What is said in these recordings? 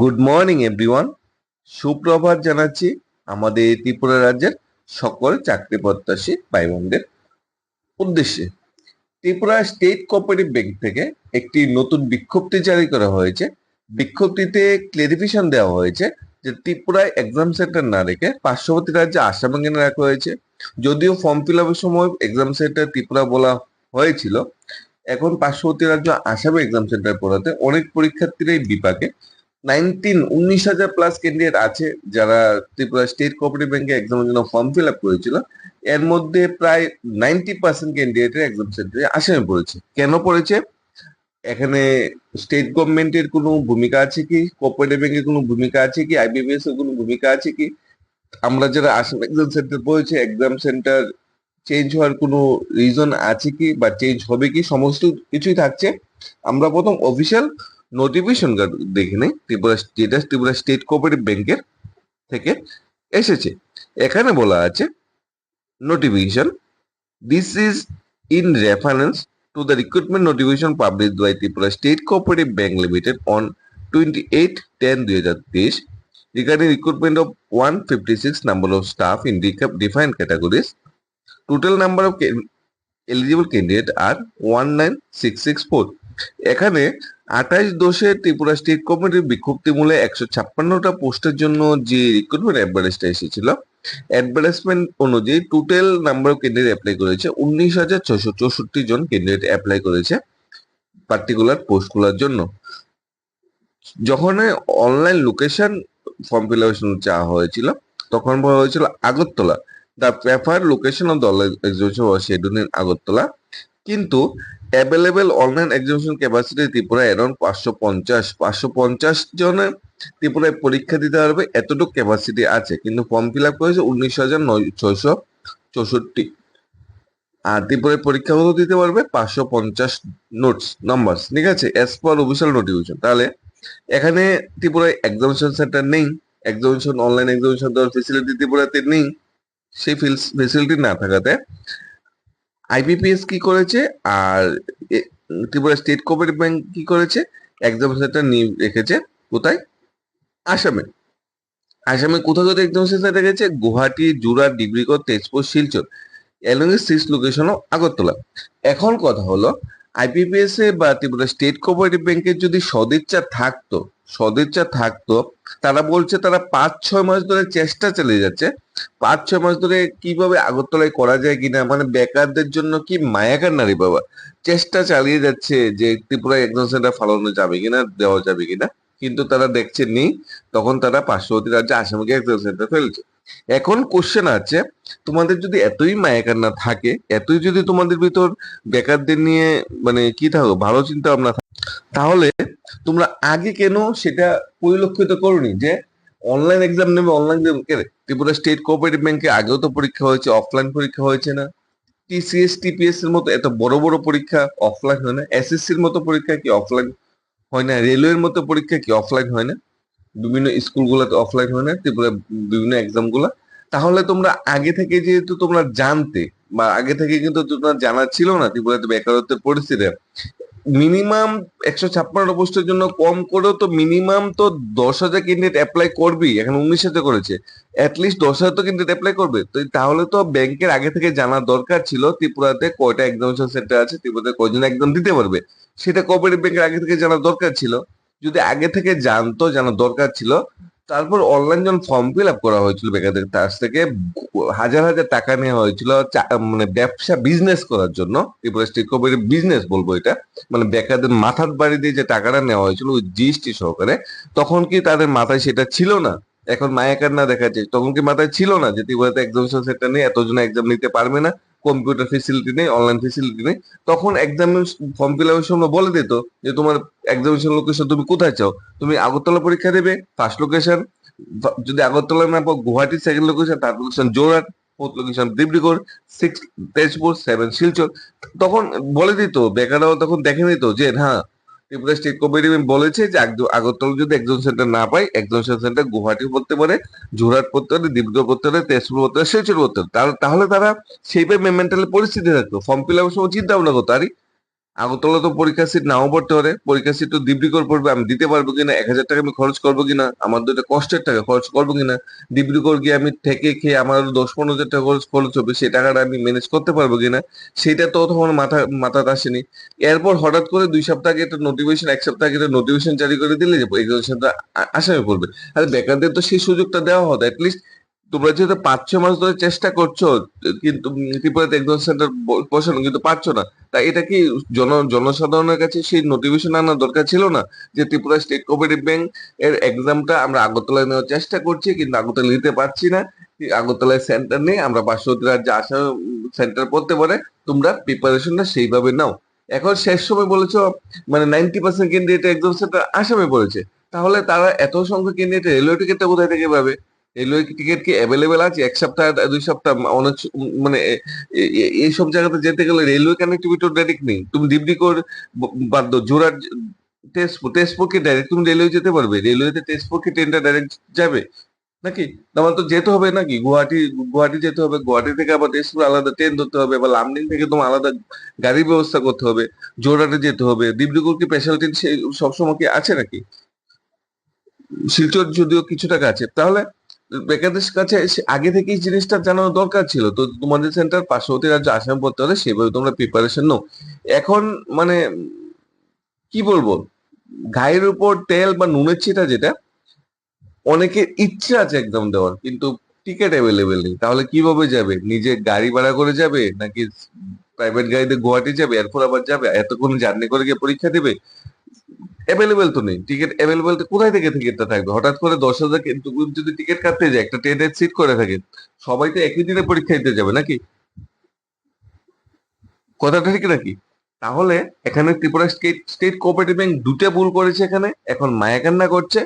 Good morning everyone সুপ্রভাত জানাচ্ছি আমাদের ত্রিপুরা রাজ্যের সকল চাকরি প্রত্যাশী ভাই বোনদের উদ্দেশ্যে। ত্রিপুরা স্টেট কোঅপারেটিভ ব্যাংক থেকে একটি নতুন বিজ্ঞপ্তি জারি করা হয়েছে। বিজ্ঞপ্তিতে ক্লেরিফিকেশন দেওয়া হয়েছে যে ত্রিপুরায় এক্সাম সেন্টার না রেখে পার্শ্ববর্তী রাজ্যে আসাম ব্যাংকে রাখা হয়েছে। যদিও ফর্ম ফিল আপের সময় এক্সাম সেন্টার ত্রিপুরা বলা হয়েছিল, এখন পার্শ্ববর্তী রাজ্য আসামে এক্সাম সেন্টার পড়াতে অনেক পরীক্ষার্থীরাই বিপাকে। নাইনটিন, উনিশ হাজার প্লাস ক্যান্ডিডেট আছে যারা ত্রিপুরা স্টেট কোঅপারেটিভ ব্যাংকে এক্সামের জন্য ফর্ম ফিল আপ করেছিল। এর মধ্যে প্রায় নাইনটি পার্সেন্ট ক্যান্ডিডেটের এক্সাম সেন্টারে আসামে পড়েছে। কেন পড়েছে? এখানে স্টেট গভর্নমেন্টের কোনো ভূমিকা আছে কি? কোঅপারেটিভ ব্যাংকের কোনো ভূমিকা আছে কি? আইবিবিএস এর কোনো ভূমিকা আছে কি? আমরা যারা আসাম এক্সাম সেন্টার পড়েছে এক্সাম সেন্টার চেঞ্জ হওয়ার কোনো রিজন আছে কি বা চেঞ্জ হবে কি? সমস্ত কিছুই থাকছে। আমরা প্রথম অফিসিয়াল নোটিফিকেশন দেখে নেই, ত্রিপুরা যেটা ত্রিপুরা স্টেট কোঅপারেটিভ ব্যাংকের থেকে এসেছে এখানে বলা আছে notification this is in reference to the recruitment notification publish by Tripura state cooperative bank limited on twenty eight ten দুই হাজার তেইশ regarding recruitment of 156 number of in deca- defined categories. Total of ca- eligible candidate are 19664. এখানে আঠাইশ দোষে Tripura state কমিটির বিজ্ঞপ্তি মূলে একশো ছাপ্পান্নটা পোস্টের জন্য যে রিক্রুটমেন্ট অ্যাডভার্টাইজটা এসেছিল অ্যাডভার্টাইজমেন্ট অনুযায়ী total number of candidate apply করেছে উনিশ হাজার ছশো চৌষট্টি জন ক্যান্ডিডেট অ্যাপ্লাই করেছে পার্টিকুলার পোস্টগুলোর জন্য। যখন অনলাইন লোকেশন ফর্ম ফিল চাওয়া হয়েছিল, তখন বলা হয়েছিল Agartala. The prefer location of the exhibition was in Agartala কিন্তু available online exhibition capacity Tripura around পাঁচশো পঞ্চাশ। পাঁচশো পঞ্চাশ জনের ত্রিপুরায় পরীক্ষা দিতে পারবে এতটুকু ক্যাপাসিটি আছে। কিন্তু ফর্ম ফিল আপ করেছে উনিশ হাজার নয় ছয়শো চৌষট্টি। আর ত্রিপুরায় পরীক্ষাগুলো দিতে পারবে পাঁচশো পঞ্চাশ নোটস নাম্বার ঠিক আছে? অ্যাজ পার অফিসিয়াল নোটিফিকেশন তাহলে এখানে ত্রিপুরায় এক্সামিনেশন সেন্টার নেই এক্সামিনেশন অনলাইন এক্সামিনেশন দেওয়ার ফেসিলিটি ত্রিপুরাতে নেই। সেই ফিল ফেসিলিটি না থাকাতে আইবিপিএস কি করেছে আর ত্রিপুরা স্টেট কোপারেটিভ ব্যাংক কি করেছে? এক্সাম সেন্টার নিয়ে রেখেছে কোথায়? আসামে। আসামে কোথাও কোথাও এক্সাম সেন্টার রেখেছে? গুয়াহাটি জুরা Dibrugarh, Tezpur, Silchar. Along six location Agartala. এখন কথা হলো আইপিপিএস এ বা ত্রিপুরা স্টেট কোঅপারেটিভ ব্যাংকের যদি সদিচ্ছা থাকতো সদিচ্ছা থাকতো, তারা বলছে তারা পাঁচ ছয় মাস ধরে চেষ্টা চালিয়ে যাচ্ছে। পাঁচ ছয় মাস ধরে কীভাবে আগরতলায় করা যায় কিনা মানে বেকারদের জন্য কি মায়াকার নারী বাবা? চেষ্টা চালিয়ে যাচ্ছে যে ত্রিপুরায় একজন সেন্টার ফালানো যাবে কিনা, দেওয়া যাবে কিনা। কিন্তু তারা দেখছে নেই তখন তারা পার্শ্ববর্তী রাজ্যে আসামকে একজন সেন্টার ফেলছে। এখন কোশ্চেন আছে, তোমাদের যদি এতই মায়াকার না থাকে, এতই যদি তোমাদের ভিতর বেকারদের নিয়ে মানে কি থাকো, ভালো চিন্তা ভাবনা তাহলে তোমরা আগে কেন সেটা পরিলক্ষিত করনি? যে অনলাইন এক্সাম নেবে অনলাইন ত্রিপুরা স্টেট কোঅপারেটিভ ব্যাংকে আগেও তো পরীক্ষা হয়েছে অফলাইন পরীক্ষা হয়েছে না। টিসিএস টিপিএস এর মতো এত বড় বড় পরীক্ষা অফলাইন হয় না। এসএসসির মতো পরীক্ষা কি অফলাইন হয় না? রেলওয়ের মতো পরীক্ষা কি অফলাইন হয় না? বিভিন্ন স্কুলগুলোতে অফলাইন হয় না, ত্রিপুরা বিভিন্ন এক্সামগুলা। তাহলে তোমরা আগে থেকে যেহেতু তোমরা জানতে, বা আগে থেকে কিন্তু তোমরা জানা ছিল না ত্রিপুরাতে বেকারত্বের পরিস্থিতি। মিনিমাম একশো ছাপ্পান্ন পোস্টের জন্য কম করেও তো মিনিমাম তো দশ হাজার ক্যান্ডিডেট অ্যাপ্লাই করবি এখন উনিশ হাজার করেছে। অ্যাটলিস্ট দশ হাজার তো ক্যান্ডিডেট অ্যাপ্লাই করবে। তো তাহলে তো ব্যাংকের আগে থেকে জানার দরকার ছিল ত্রিপুরাতে কয়টা এক্সামিনেশন সেন্টার আছে, ত্রিপুরাতে কয়জন এক্সাম দিতে পারবে। সেটা কোঅপারেটিভ ব্যাংকের আগে থেকে জানার দরকার ছিল। যদি আগে থেকে জানতো জানার দরকার ছিল, তারপর অনলাইন যখন ফর্ম ফিল আপ করা হয়েছিল বেকারদের কাছ থেকে, হাজার হাজার টাকা নেওয়া হয়েছিল মানে ব্যবসা বিজনেস করার জন্য ত্রিপুরা স্টেট কোঅপারেটিভ বিজনেস বলব এটা মানে বেকারদের মাথার বাড়ি দিয়ে যে টাকাটা নেওয়া হয়েছিল ওই জিএসটি সহকারে, তখন কি তাদের মাথায় সেটা ছিল না? এখন মায়াকার না দেখাচ্ছে, তখন কি মাথায় ছিল না যে ত্রিপুরাতে এক্সামিনেশন সেন্টার নেই এতজন এক্সাম নিতে পারবে না? কম্পিউটার ফেসিলিটি নেই অনলাইন ফেসিলিটি নেই, তখন এক্সামিনেশন ফর্ম ফিল আপের সময় বলে দিত যে তোমার এক্সামিনেশন লোকেশন তুমি কোথায় চাও? তুমি আগরতলা পরীক্ষা দেবে ফার্স্ট লোকেশন যদি আগরতলা না পাও Guwahati second location third location Jorhat fourth location Dibrugarh six Tezpur seven Silchar, তখন বলে দিত, বেকাররাও তখন দেখে নিত যে হ্যাঁ ত্রিপুরা স্টেট কমিটি বলেছে যে আগরতলা যদি একজন সেন্টার না পায়, একজন সেন্টার গুয়াহাটি পড়তে পারে জোরহাট পড়তে পারে, ডিব্রুগড় পড়তে পারে, তেজপুর পড়তে পারে শিলচর পড়তে পারে। তাহলে তারা সেইভাবে মেন্টালি পরিস্থিতি থাকতো। ফর্ম ফিল আপের সময় চিন্তা ভাবনা করতো, আরে আগরতলা তো পরীক্ষা সিট নাও পড়তে পারে। পরীক্ষা সিট তো ডিব্রিগড় পড়বে। আমি দিতে পারব কিনা? এক হাজার টাকা আমি খরচ করব কিনা? আমার তো এটা কষ্টের টাকা, খরচ করব কিনা? ডিব্রুগড় গিয়ে আমি থেকে খেয়ে আমার দশ পনেরো হাজার টাকা খরচ খরচ হবে সেই টাকাটা আমি ম্যানেজ করতে পারব কিনা? সেটা তো তখন মাথা মাথাতে আসেনি। এরপর হঠাৎ করে দুই সপ্তাহ আগে একটা নোটিফিকেশন এক সপ্তাহ আগে নোটিফিকেশন জারি করে দিলে যে এক্সামিনেশনটা আসামে পড়বে। আরে বেকারদের তো সেই সুযোগটা দেওয়া হতো অ্যাটলিস্ট তোমরা যেহেতু পাঁচ ছ মাস ধরে চেষ্টা করছ, কিন্তু ত্রিপুরাতে এক্সাম সেন্টার বসানো, কিন্তু পারছ না। তা এটা কি জন, জনসাধারণের কাছে সেই নোটিফিকেশন আনার দরকার ছিল না? যে ত্রিপুরা স্টেট কোঅপারেটিভ ব্যাংক এর এক্সামটা আমরা আগরতলায় নেওয়ার চেষ্টা করছি, কিন্তু আগরতলা নিতে পারছি না। আগরতলায় সেন্টার নেই, আমরা পার্শ্ববর্তী রাজ্যে আসা সেন্টার পড়তে পারে। তোমরা প্রিপারেশনটা সেইভাবে নাও। এখন শেষ সময় বলেছ মানে ninety percent candidate exam centre আসামে পড়েছে। তাহলে তারা এত সংখ্যক ক্যান্ডিডেট রেলওয়ে টিকিটটা কোথায় থেকে পাবে? রেলওয়ে টিকিট কি অ্যাভেলেবেল আছে? এক সপ্তাহ, দুই সপ্তাহ অনেক মানে এ- এইসব জায়গাতে যেতে গেলে রেলওয়ে কানেক্টিভিটি ডাইরেক্ট নেই। তুমি ডিব্রিগড় বাদ দাও জোরাট টেস্টপুর টেস্টপুর কি ডাইরেক্ট তুমি রেলওয়ে যেতে পারবে। রেলওয়েতে টেস্টপুর কি ট্রেনটা ডাইরেক্ট যাবে। নাকি? তোমার তো যেতে হবে নাকি? গুয়াহাটি গুয়াহাটি যেতে হবে। গুয়াহাটি থেকে আবার তেজপুর আলাদা ট্রেন ধরতে হবে। বা লামডিং থেকে তোমার আলাদা গাড়ির ব্যবস্থা করতে হবে। জোরহাটে যেতে হবে। ডিব্রুগড় কি স্পেশাল ট্রেন সবসময় কি আছে নাকি? শিলচর যদিও কিছু। টাকা আছে তাহলে বেকারদের কাছে আগে থেকেই জিনিসটা জানানো দরকার ছিল। তো তোমাদের সেন্টার পার্শ্ববর্তী রাজ্য আসাম পড়তে হলে সেভাবে তোমরা প্রিপারেশন নাও। এখন মানে কি বলব? গায়ের উপর তেল বা নুনের ছিটা যেটা অনেকের ইচ্ছা আছে একদম দেওয়ার, কিন্তু টিকিট অ্যাভেলেবেল নেই। তাহলে কীভাবে যাবে? নিজে গাড়ি ভাড়া করে যাবে, নাকি প্রাইভেট গাড়িতে গুয়াহাটি যাবে, এরপর আবার যাবে? এতক্ষণ জার্নি করে গিয়ে পরীক্ষা দেবে? অ্যাভেলেবেল তো নেই। টিকিট অ্যাভেলেবেল তো কোথায় থেকে টিকিটটা থাকবে? হঠাৎ করে দশ হাজার যদি টিকিট কাটতে যায়, একটা ট্রেনের সিট করে থাকে, সবাই তো একই দিনে পরীক্ষা দিতে যাবে নাকি? কথাটা ঠিক নাকি? তাহলে এখানে Tripura state state cooperative bank দুটা ভুল করেছে এখানে। এখন মায়াকান্না করছে।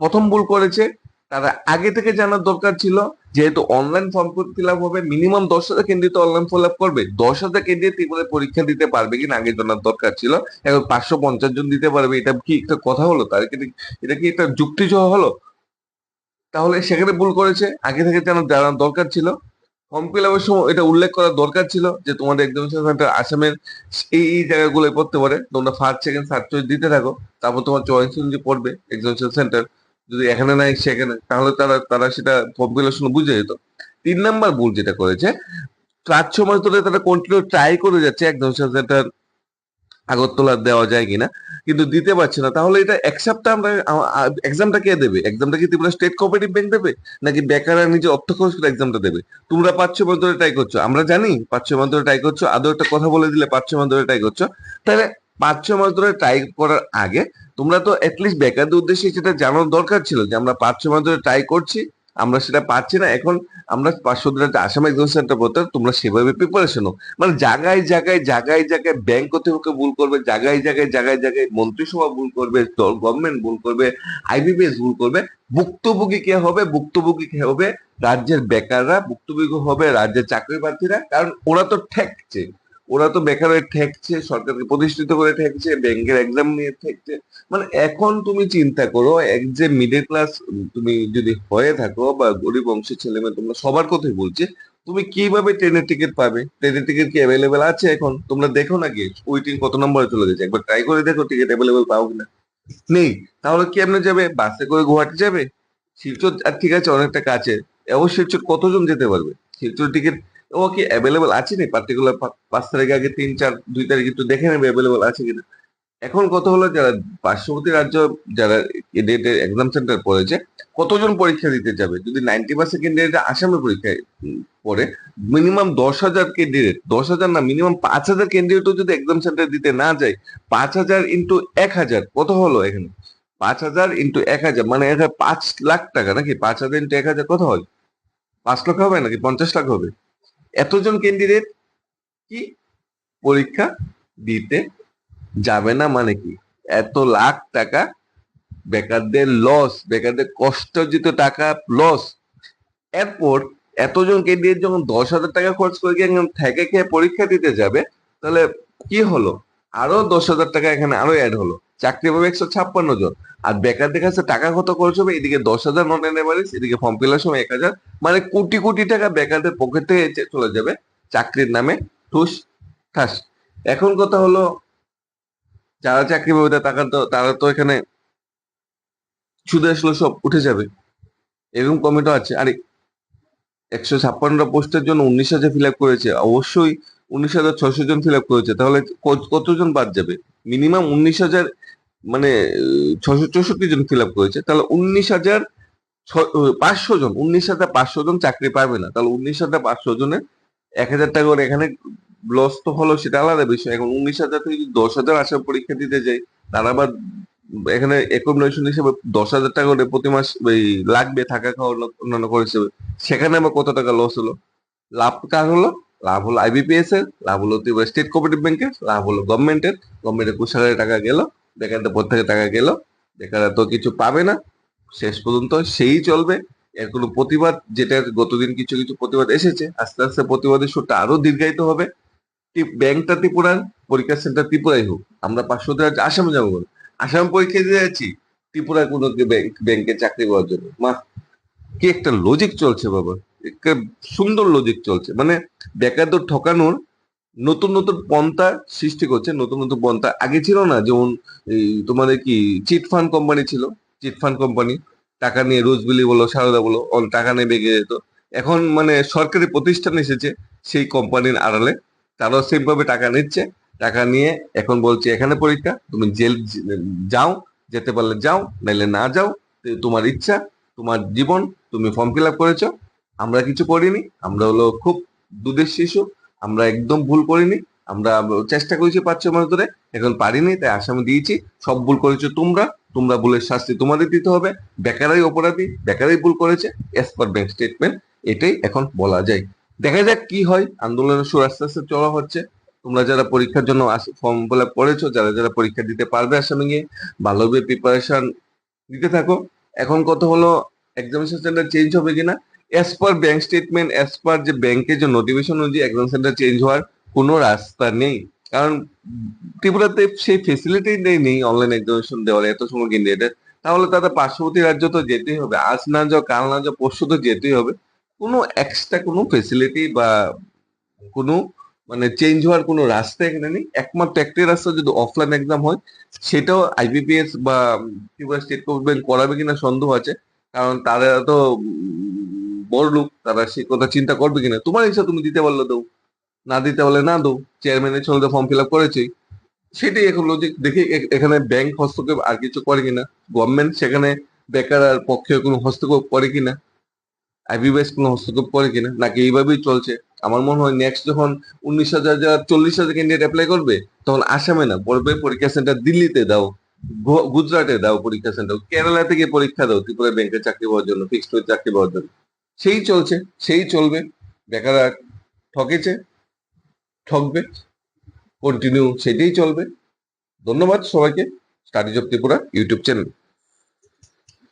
প্রথম ভুল করেছে তারা আগে থেকে জানার দরকার ছিল, যেহেতু অনলাইন ফর্ম ফিল আপ হবে মিনিমাম দশ হাজার কেন্দ্রিত অনলাইন ফিল আপ করবে। দশ হাজার কেন্দ্রিত পরীক্ষা দিতে পারবে কিনা আগে জানার দরকার ছিল। এখন পাঁচশো পঞ্চাশ জন দিতে পারবে, এটা কি একটা কথা হলো? তার এটা কি একটা যুক্তিসহ হলো? তাহলে সেখানে ভুল করেছে। আগে থেকে জানার দরকার ছিল। ফর্ম ফিল আপের সময় এটা উল্লেখ করা দরকার ছিল যে, তোমাদের এক্সামিনেশন সেন্টার আসামের এই এই জায়গাগুলোয় পড়তে পারে। তোমরা ফার্স্ট সেকেন্ড থার্ড চয়েস দিতে থাকো। তারপর তোমার চয়েস অনুযায়ী পড়বে এক্সামিনেশন সেন্টার যদি এখানে নাই, সেখানে। তাহলে তারা তারা সেটা ফর্ম বুঝে যেত। তিন নাম্বার ভুল যেটা করেছে, পাঁচ, ছ মাস ধরে তারা কন্টিনিউ ট্রাই করে যাচ্ছে এক্সামিনেশন সেন্টার আগরতলা দেওয়া যায় কিনা, কিন্তু দিতে পারছে না। তাহলে এটা এক সপ্তাহ আমরা এক্সামটা কে দেবে? এক্সামটা কি ত্রিপুরা স্টেট কোঅপারেটিভ ব্যাংক দেবে? নাকি বেকাররা নিজে অর্থ খরচ করে এক্সামটা দেবে? তোমরা পাঁচ, ছ মাস ধরে ট্রাই করছ। আমরা জানি পাঁচ, ছ মাস ধরে ট্রাই করছ, আদৌ একটা কথা বলে দিলে পাঁচ, ছ মাস ধরে ট্রাই করছ। তাহলে পাঁচ ছ মাস ধরে ট্রাই করার আগে তোমরা তো অ্যাটলিস্ট বেকারদের উদ্দেশ্যে সেটা জানার দরকার ছিল যে আমরা পাঁচ ছ মাস ধরে ট্রাই করছি, আমরা সেটা পাচ্ছি না, এখন আমরা পাঁচশো দিনের আসাম এক্সাম সেন্টার পড়তে তোমরা সেভাবে প্রিপারেশন হোক মানে জায়গায় জায়গায় জায়গায় জায়গায় ব্যাংক কর্তৃপক্ষ ভুল করবে, জায়গায় জায়গায় জায়গায় জায়গায় মন্ত্রিসভা ভুল করবে গভর্নমেন্ট ভুল করবে আইবিপিএস ভুল করবে, ভুক্তভোগী কে হবে, ভুক্তভোগী কে হবে, রাজ্যের বেকাররা, ভুক্তভোগী হবে রাজ্যের চাকরি প্রার্থীরা কারণ ওরা তো ঠেকছে। ওরা তো বেকার হয়ে ঠেকছে, সরকারকে প্রতিষ্ঠিত করে ঠেকছে, ব্যাংকের এক্সাম নিয়ে ঠেকছে। মানে এখন তুমি চিন্তা করো, এক যে মিডল ক্লাস তুমি যদি হয়ে থাকো বা গরিব অংশের ছেলে মেয়ে, তোমরা সবার কথাই বলছে, তুমি কীভাবে ট্রেনের টিকিট পাবে? ট্রেনের টিকিট কি অ্যাভেলেবেল আছে এখন? তোমরা দেখো নাকি ওয়েটিং কত নম্বরে চলে গেছে একবার ট্রাই করে দেখো টিকিট অ্যাভেলেবেল পাও কিনা। নেই, তাহলে কি আপনি যাবে? বাসে করে গুয়াহাটি যাবে? শিলচর, আর ঠিক আছে, অনেকটা কাছে। অবশ্যই শিলচর কতজন যেতে পারবে? শিলচর টিকিট ও কি অ্যাভেলেবেল আছে নি? পার্টিকুলার পাঁচ তারিখ আগে তিন, চার, দুই তারিখ একটু দেখে নেবে অ্যাভেলেবেল আছে কিনা। এখন কথা হলো যারা পার্শ্ববর্তী রাজ্য, যারা ডেটের এক্সাম সেন্টার পড়েছে, কতজন পরীক্ষা দিতে যাবে? যদি নাইনটি পার্সেন্ট ক্যান্ডিডেট আসামে পরীক্ষায় পড়ে মিনিমাম দশ হাজার ক্যান্ডিডেট দশ হাজার না মিনিমাম পাঁচ হাজার ক্যান্ডিডেটও যদি এক্সাম সেন্টার দিতে না যায়, পাঁচ হাজার ইন্টু এক হাজার, কত হলো এখানে? পাঁচ হাজার ইন্টু এক হাজার মানে এটা পাঁচ লাখ টাকা নাকি? পাঁচ হাজার ইন্টু এক হাজার, কত হয়? পাঁচ লাখ হবে নাকি? পঞ্চাশ লাখ হবে? এতজন ক্যান্ডিডেট কি পরীক্ষা দিতে যাবে না মানে কি? এত লাখ টাকা বেকারদের লস বেকারদের কষ্টার্জিত টাকা লস এরপর এতজন ক্যান্ডিডেট যখন দশ হাজার টাকা খরচ করে গিয়ে থেকে খেয়ে পরীক্ষা দিতে যাবে, তাহলে কি হলো? আরও দশ হাজার টাকা এখানে আরও অ্যাড হলো। চাকরি পাবে একশো ছাপ্পান্ন জন। আর বেকারদের কাছে টাকা কত খরচ হবে? এদিকে দশ হাজার নট এনএভারেজ এদিকে ফর্ম ফিল সময় এক হাজার। মানে কোটি কোটি টাকা বেকারদের পকেট থেকে চলে যাবে। চাকরির নামে ঠুস, ঠাস। এখন কথা হলো, যারা চাকরি পাবে তারা তো তারা তো এখানে সুদে আসলে সব উঠে যাবে। এরকম কমেন্টও আছে। আরে, একশো ছাপ্পান্নটা পোস্টের জন্য উনিশ হাজার ফিল আপ করেছে। অবশ্যই উনিশ হাজার ছশো জন ফিল আপ করেছে। তাহলে কত- কতজন বাদ যাবে? মিনিমাম উনিশ হাজার মানে ছশো চৌষট্টি জন ফিল আপ করেছে। তাহলে উনিশ হাজার পাঁচশো জন, উনিশ হাজার পাঁচশো জন চাকরি পাবে না। তাহলে উনিশ হাজার পাঁচশো জনের এক হাজার টাকা করে এখানে লস তো হলো সেটা আলাদা বিষয়। এখন উনিশ হাজার থেকে যদি দশ হাজার আসার পরীক্ষা দিতে যাই তারা আবার এখানে অ্যাকোমোডেশন হিসেবে দশ হাজার টাকা করে প্রতি মাস ওই লাগবে থাকা খাওয়া অন্যান্য হিসেবে। সেখানে আবার কত টাকা লস হলো? লাভ কার হলো? লাভ হলো আইবিপিএস এর, লাভ হলো স্টেট কোঅপারেটিভ ব্যাংকের লাভ হলো গভর্নমেন্টের গভর্নমেন্টের কোষাগারে টাকা গেল বেকারদের পর থেকে টাকা গেল। বেকাররা তো কিছু পাবে না। শেষ পর্যন্ত সেই চলবে। এর কোনো প্রতিবাদ, যেটা গতদিন কিছু কিছু প্রতিবাদ এসেছে, আস্তে আস্তে প্রতিবাদের সুরটা আরও দীর্ঘায়িত হবে। ব্যাংকটা ত্রিপুরার, পরীক্ষা সেন্টার ত্রিপুরাই হোক। আমরা পাঁচশো আসামে যাব আসাম পরীক্ষা দিয়ে যাচ্ছি। ত্রিপুরার কোনো ব্যাংক চাকরি পাওয়ার জন্য। মা, কি একটা লজিক চলছে বাবা। সুন্দর লজিক চলছে। মানে বেকারদের ঠকানোর নতুন নতুন পন্থা সৃষ্টি করছে, নতুন নতুন পন্থা। আগে ছিল না, যেমন তোমাদের কি চিট ফান্ড কোম্পানি ছিল, চিট ফান্ড কোম্পানি। টাকা নিয়ে রোজবিলি বলো সারদা বলো টাকা নিয়ে বেগে যেত। এখন মানে সরকারি প্রতিষ্ঠান এসেছে, সেই কোম্পানির আড়ালে। তারাও সেম ভাবে টাকা নিচ্ছে, টাকা নিয়ে এখন বলছে, এখানে পরীক্ষা, তুমি জেল, যাও, যেতে পারলে যাও, নাইলে না যাও, তোমার ইচ্ছা, তোমার জীবন, তুমি ফর্ম ফিল আপ করেছ আমরা কিছু করিনি, আমরা হলো খুব দুধের শিশু, আমরা একদম ভুল করিনি, আমরা চেষ্টা করেছি পাঁচ ছ মাস ধরে এখন পারিনি, তাই আসামি দিয়েছি, সব ভুল করেছ তোমরা তোমরা ভুলের শাস্তি তোমাদের দিতে হবে, বেকারাই অপরাধী, বেকারাই ভুল করেছে এস পার ব্যাংক স্টেটমেন্ট এটাই এখন বলা যায়। দেখা যাক কি হয়, আন্দোলনের সুর আস্তে আস্তে চলা হচ্ছে, তোমরা যারা পরীক্ষার জন্য ফর্ম ফিল আপ করেছ, যারা যারা পরীক্ষা দিতে পারবে আসামে গিয়ে ভালোভাবে প্রিপারেশন দিতে থাকো। এখন কত হলো এক্সামিনেশন সেন্টার চেঞ্জ হবে কিনা as per bank statement as per যে ব্যাংকের যে নোটিফিকেশন অনুযায়ী এক্সাম সেন্টার চেঞ্জ হওয়ার কোনো রাস্তা নেই। কারণ ত্রিপুরাতে সেই ফেসিলিটি নেই নেই অনলাইন এক্সামিনেশন দেওয়ার, এত সময় ক্যান্ডিডেটের তাহলে তাদের পার্শ্ববর্তী রাজ্য তো যেতেই হবে। আজ না যাও, কাল না যাও, পরশু তো যেতেই হবে। কোনো এক্সট্রা কোনো ফেসিলিটি বা কোনো মানে চেঞ্জ হওয়ার কোনো রাস্তা এখানে নেই। একমাত্র একটাই রাস্তা যদি অফলাইন এক্সাম হয়, সেটাও আইবিপিএস বা ত্রিপুরা স্টেট গভর্নমেন্ট করাবে কিনা সন্দেহ আছে। কারণ তারা তো বড় লোক, তারা সে কথা চিন্তা করবে কিনা? তোমার ইচ্ছা, তুমি দিতে পারলে দাও। না দিতে পারলে না দাও। চেয়ারম্যানের চলতে ফর্ম ফিল আপ করেছি। সেটাই এখন লজিক দেখি এখানে ব্যাংক হস্তক্ষেপ আর কিছু করে কিনা? গভর্নমেন্ট সেখানে বেকার আর পক্ষে কোনো হস্তক্ষেপ করে কিনা? আইবিএস কোনো হস্তক্ষেপ করে কিনা? নাকি এইভাবেই চলছে? আমার মনে হয় নেক্সট যখন উনিশ হাজার চল্লিশ হাজার ক্যান্ডিডেট অ্যাপ্লাই করবে, তখন আসামে না, পড়বে পরীক্ষা সেন্টার দিল্লিতে, দাও। গুজরাটে দাও পরীক্ষা সেন্টার কেরালা থেকে পরীক্ষা দাও ত্রিপুরা ব্যাংকে চাকরি পাওয়ার জন্য ফিক্সড হয়ে চাকরি পাওয়ার জন্য। সেই চলছে, সেই চলবে বেকাররা ঠকেছে, ঠকবে কন্টিনিউ সেটাই চলবে। ধন্যবাদ সবাইকে studies of Tripura YouTube channel